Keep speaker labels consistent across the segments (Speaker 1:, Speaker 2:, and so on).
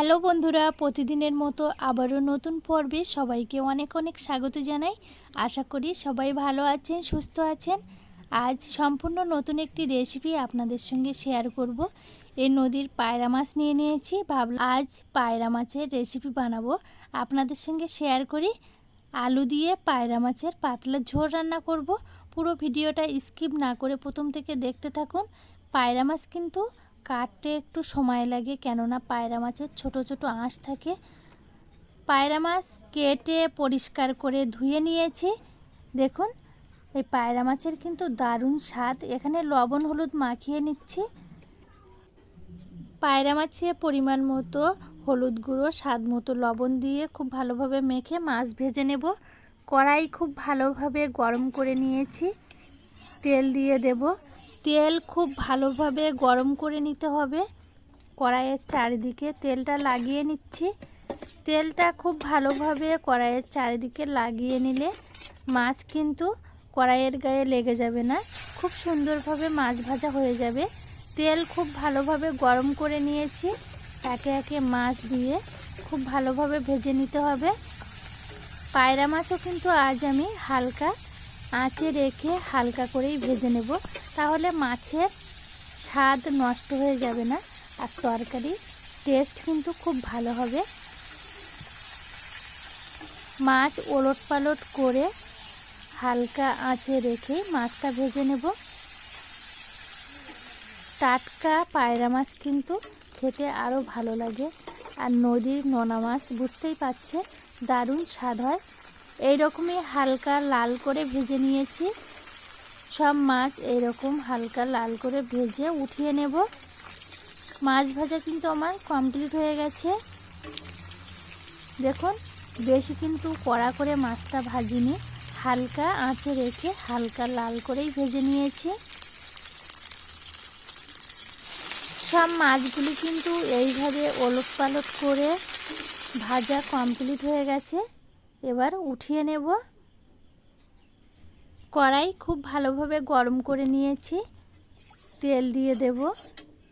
Speaker 1: Hello বন্ধুরা, প্রতিদিনের মতো আবারও নতুন পর্বে সবাইকে অনেক অনেক স্বাগত জানাই। আশা করি সবাই ভালো আছেন, সুস্থ আছেন। আজ সম্পূর্ণ নতুন একটি রেসিপি আপনাদের সঙ্গে শেয়ার করব। এই নদীর পায়রা মাছ নিয়ে নিয়েছি, ভাবলাম আজ পায়রা মাছের রেসিপি বানাবো। আপনাদের সঙ্গে শেয়ার করি। আলু দিয়ে পায়রা মাছের পাতলা ঝোল রান্না করব। পুরো ভিডিওটা স্কিপ না করে প্রথম থেকে দেখতে থাকুন। পায়রা মাছ কিন্তু কাটতে একটু সময় লাগে, কেননা পায়রা মাছের ছোট ছোট আঁশ থাকে। পায়রা মাছ কেটে পরিষ্কার করে ধুয়ে নিয়েছি। দেখুন, এই পায়রা মাছের কিন্তু দারুণ স্বাদ। এখানে লবণ, হলুদ মাখিয়ে নিচ্ছি। পায়রা মাছে পরিমাণ মতো হলুদ গুঁড়ো, স্বাদ মতো লবণ দিয়ে খুব ভালোভাবে মেখে মাছ ভেজে নেব। কড়াই খুব ভালোভাবে গরম করে নিয়েছি। তেল দিয়ে দেব। তেল খুব ভালোভাবে গরম করে নিতে হবে। কড়াইয়ের চারিদিকে তেলটা লাগিয়ে নিচ্ছি। তেলটা খুব ভালোভাবে কড়াইয়ের চারিদিকে লাগিয়ে নিলে মাছ কিন্তু কড়াইয়ের গায়ে লেগে যাবে না। খুব সুন্দরভাবে মাছ ভাজা হয়ে যাবে। তেল খুব ভালোভাবে গরম করে নিয়েছি। একে একে মাছ দিয়ে খুব ভালোভাবে ভেজে নিতে হবে। পায়রা মাছও কিন্তু আজ আমি হালকা আঁচে রেখে হালকা করেই ভেজে নেব। তাহলে মাছের স্বাদ নষ্ট হয়ে যাবে না আর তরকারি টেস্ট কিন্তু খুব ভালো হবে। মাছ ওলট পালট করে হালকা আঁচে রেখে মাছটা ভেজে নেব। টাটকা পায়রা মাছ কিন্তু খেতে আরও ভালো লাগে। আর নদীর নোনা মাছ বুঝতেই পারছে, দারুণ স্বাদ হয়। এই রকমই হালকা লাল করে ভেজে নিয়েছি। সব মাছ এইরকম হালকা লাল করে ভেজে উঠিয়ে নেব। মাছ ভাজা কিন্তু আমার কমপ্লিট হয়ে গেছে। দেখুন, বেশি কিন্তু কড়া করে মাছটা ভাজিনি। হালকা আঁচে রেখে হালকা লাল করেই ভেজে নিয়েছি। সব মাছগুলি কিন্তু এইভাবে ওলট পালট করে ভাজা কমপ্লিট হয়ে গেছে। এবার উঠিয়ে নেব। কড়াই খুব ভালোভাবে গরম করে নিয়েছি। তেল দিয়ে দেব।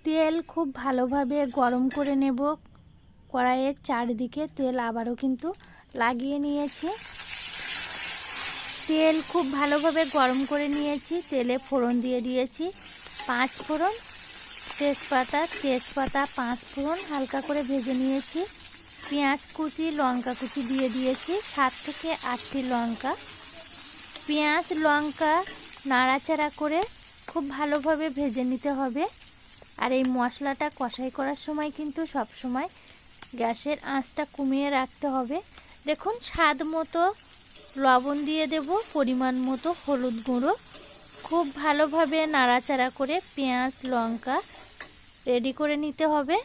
Speaker 1: তেল খুব ভালোভাবে গরম করে নেব। কড়াইয়ের চারিদিকে তেল আবারও কিন্তু লাগিয়ে নিয়েছি। তেল খুব ভালোভাবে গরম করে নিয়েছি। তেলে ফোড়ন দিয়ে দিয়েছি। পাঁচ ফোড়ন, তেজপাতা তেজপাতা পাঁচ ফোড়ন হালকা করে ভেজে নিয়েছি। পেঁয়াজ কুচি, লঙ্কা কুচি দিয়ে দিয়েছি, সাত থেকে আটটি লঙ্কা। পেঁয়াজ, লঙ্কা নাড়াচাড়া করে খুব ভালোভাবে ভেজে নিতে হবে। আর এই মশলাটা কষাই করার সময় কিন্তু সব সময় গ্যাসের আঁচটা কমিয়ে রাখতে হবে। দেখুন, স্বাদ মতো লবণ দিয়ে দেব, পরিমাণ মতো হলুদ গুঁড়ো। খুব ভালোভাবে নাড়াচাড়া করে পেঁয়াজ, লঙ্কা রেডি করে নিতে হবে।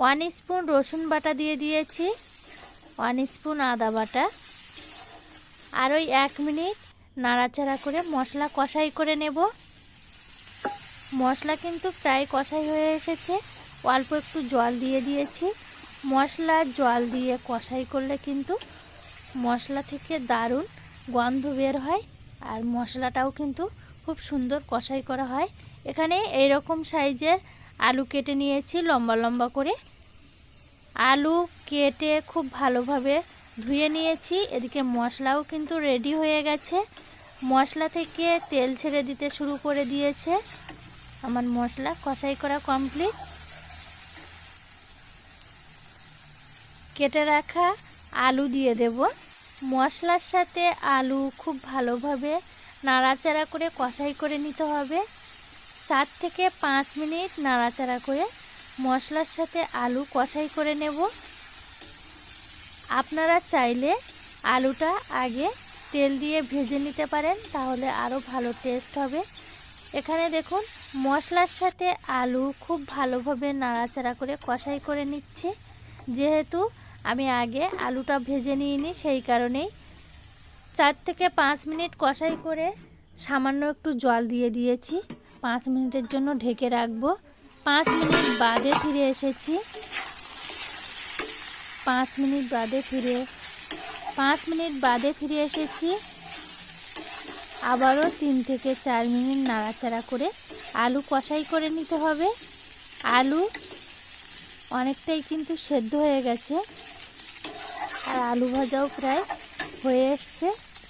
Speaker 1: ওয়ান স্পুন রসুন বাটা দিয়ে দিয়েছি, ওয়ান স্পুন আদা বাটা, আর ওই এক মিনিট নাড়াচাড়া করে মশলা কষাই করে নেব। মশলা কিন্তু প্রায় কষাই হয়ে এসেছে, অল্প একটু জল দিয়ে দিয়েছি। মশলা জল দিয়ে কষাই করলে কিন্তু মশলা থেকে দারুণ গন্ধ বের হয়, আর মশলাটাও কিন্তু খুব সুন্দর কষাই করা হয়। এখানে এই রকম সাইজের আলু কেটে নিয়েছি লম্বা লম্বা করে। আলু কেটে খুব ভালোভাবে ধুয়ে নিয়েছি। এদিকে মশলাও কিন্তু রেডি হয়ে গেছে। মশলা থেকে তেল ছেড়ে দিতে শুরু করে দিয়েছে। আমার মশলা কষাই করা কমপ্লিট কেটে রাখা আলু দিয়ে দেব। মশলার সাথে আলু খুব ভালোভাবে নাড়াচাড়া করে কষাই করে নিতে হবে। চার থেকে পাঁচ মিনিট নাড়াচাড়া করে মশলার সাথে আলু কষাই করে নেব। আপনারা চাইলে আলুটা আগে তেল দিয়ে ভেজে নিতে পারেন, তাহলে আরও ভালো টেস্ট হবে। এখানে দেখুন, মশলার সাথে আলু খুব ভালোভাবে নাড়াচাড়া করে কষাই করে নিচ্ছে। যেহেতু আমি আগে আলুটা ভেজে নিইনি, সেই কারণেই চার থেকে পাঁচ মিনিট কষাই করে সামান্য একটু জল দিয়ে দিয়েছি। পাঁচ মিনিটের জন্য ঢেকে রাখব। পাঁচ মিনিট বাদে ফিরে এসেছি। পাঁচ মিনিট বাদে ফিরে, পাঁচ মিনিট বাদে ফিরে এসেছি। আবারও তিন থেকে চার মিনিট নাড়াচাড়া করে আলু কষাই করে নিতে হবে। আলু অনেকটাই কিন্তু সেদ্ধ হয়ে গেছে। আর আলু ভাজাও প্রায় হয়ে এসছে।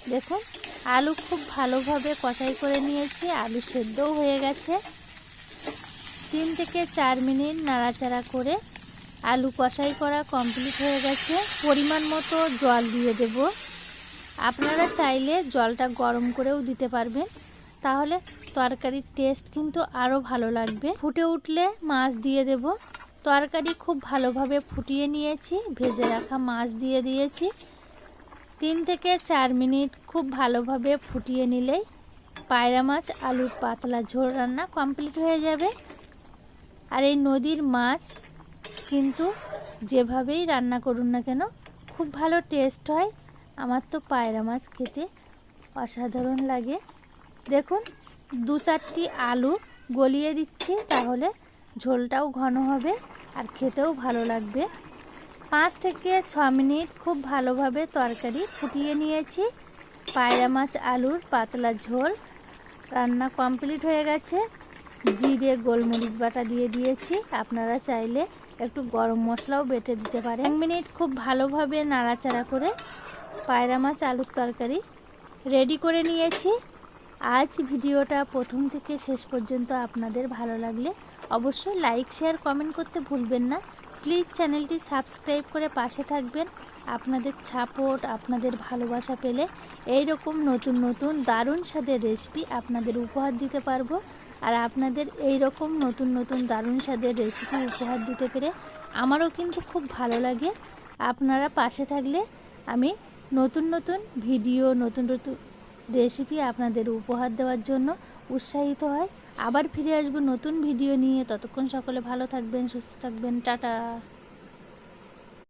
Speaker 1: দেখুন। আলু খুব ভালোভাবে কষাই করে নিয়েছি। আলু সেদ্ধও হয়ে গেছে। তিন থেকে চার মিনিট নাড়াচাড়া করে আলু কষাই করা কমপ্লিট হয়ে গেছে। পরিমাণ মতো জল দিয়ে দেব। আপনারা চাইলে জলটা গরম করেও দিতে পারবেন। তাহলে তরকারির টেস্ট কিন্তু আরও ভালো লাগবে। ফুটে উঠলে মাছ দিয়ে দেব। তরকারি খুব ভালোভাবে ফুটিয়ে নিয়েছি। ভেজে রাখা মাছ দিয়ে দিয়েছি। তিন থেকে চার মিনিট খুব ভালোভাবে ফুটিয়ে নিলেই পায়রা মাছ, আলুর পাতলা ঝোল রান্না কমপ্লিট হয়ে যাবে। আর এই নদীর মাছ কিন্তু যেভাবেই রান্না করুন না কেন, খুব ভালো টেস্ট হয়। আমার তো পায়রা মাছ খেতে অসাধারণ লাগে। দেখুন, দু চারটি আলু গলিয়ে দিচ্ছি, তাহলে ঝোলটাও ঘন হবে আর খেতেও ভালো লাগবে। পাঁচ থেকে ছ মিনিট খুব ভালোভাবে তরকারি ফুটিয়ে নিয়েছি। পায়রা মাছ, আলুর পাতলা ঝোল, রান্না কমপ্লিট হয়ে গেছে। জিরে, গোলমরিচ বাটা দিয়ে দিয়েছি। আপনারা চাইলে একটু গরম মশলাও বেটে দিতে পারেন। এক মিনিট খুব ভালোভাবে নাড়াচাড়া করে পায়রা মাছ, আলুর তরকারি রেডি করে নিয়েছি। আজ ভিডিওটা প্রথম থেকে শেষ পর্যন্ত আপনাদের ভালো লাগলে অবশ্যই লাইক, শেয়ার, কমেন্ট করতে ভুলবেন না। প্লিজ চ্যানেলটি সাবস্ক্রাইব করে পাশে থাকবেন। আপনাদের সাপোর্ট আপনাদের ভালোবাসা পেলে এই রকম নতুন নতুন দারুণ স্বাদের রেসিপি আপনাদের উপহার দিতে পারব। আর আপনাদের এই রকম নতুন নতুন দারুণ স্বাদের রেসিপি উপহার দিতে পেরে আমারও কিন্তু খুব ভালো লাগে। আপনারা পাশে থাকলে আমি নতুন নতুন ভিডিও নতুন নতুন রেসিপি আপনাদের উপহার দেওয়ার জন্য উৎসাহিত হয়। আবার ফিরে আসব নতুন ভিডিও নিয়ে। ততক্ষণ সকলে ভালো থাকবেন, সুস্থ থাকবেন। টাটা।